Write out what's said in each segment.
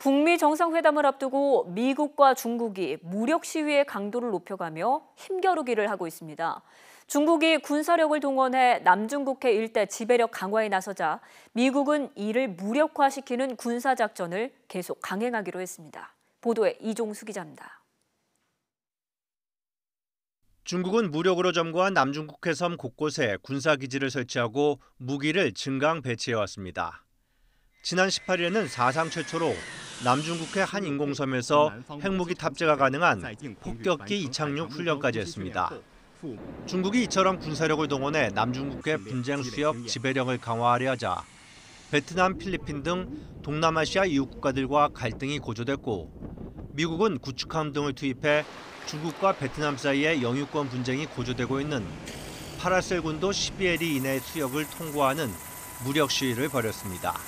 북미 정상회담을 앞두고 미국과 중국이 무력 시위의 강도를 높여가며 힘겨루기를 하고 있습니다. 중국이 군사력을 동원해 남중국해 일대 지배력 강화에 나서자 미국은 이를 무력화시키는 군사작전을 계속 강행하기로 했습니다. 보도에 이종수 기자입니다. 중국은 무력으로 점거한 남중국해 섬 곳곳에 군사기지를 설치하고 무기를 증강 배치해왔습니다. 지난 18일에는 사상 최초로 남중국해 한 인공섬에서 핵무기 탑재가 가능한 폭격기 이착륙 훈련까지 했습니다. 중국이 이처럼 군사력을 동원해 남중국해 분쟁 수역 지배력을 강화하려 하자 베트남, 필리핀 등 동남아시아 이웃 국가들과 갈등이 고조됐고 미국은 구축함 등을 투입해 중국과 베트남 사이의 영유권 분쟁이 고조되고 있는 파라셀 군도 12해리 이내 수역을 통과하는 무력 시위를 벌였습니다.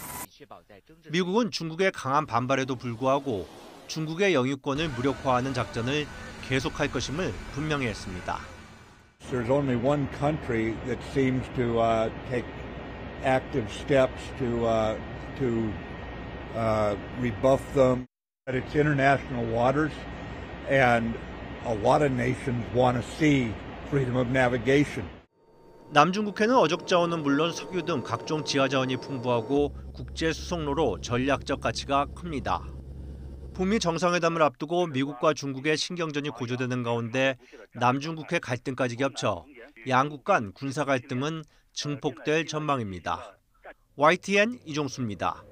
미국은 중국의 강한 반발에도 불구하고 중국의 영유권을 무력화하는 작전을 계속할 것임을 분명히 했습니다. There's only one country that seems to uh, take active steps to uh, to uh, rebuff them. But it's international waters, and a lot of nations want to see freedom of navigation. 남중국해는 어적 자원은 물론 석유 등 각종 지하 자원이 풍부하고 국제 수송로로 전략적 가치가 큽니다. 북미 정상회담을 앞두고 미국과 중국의 신경전이 고조되는 가운데 남중국해 갈등까지 겹쳐 양국 간 군사 갈등은 증폭될 전망입니다. YTN 이종수입니다.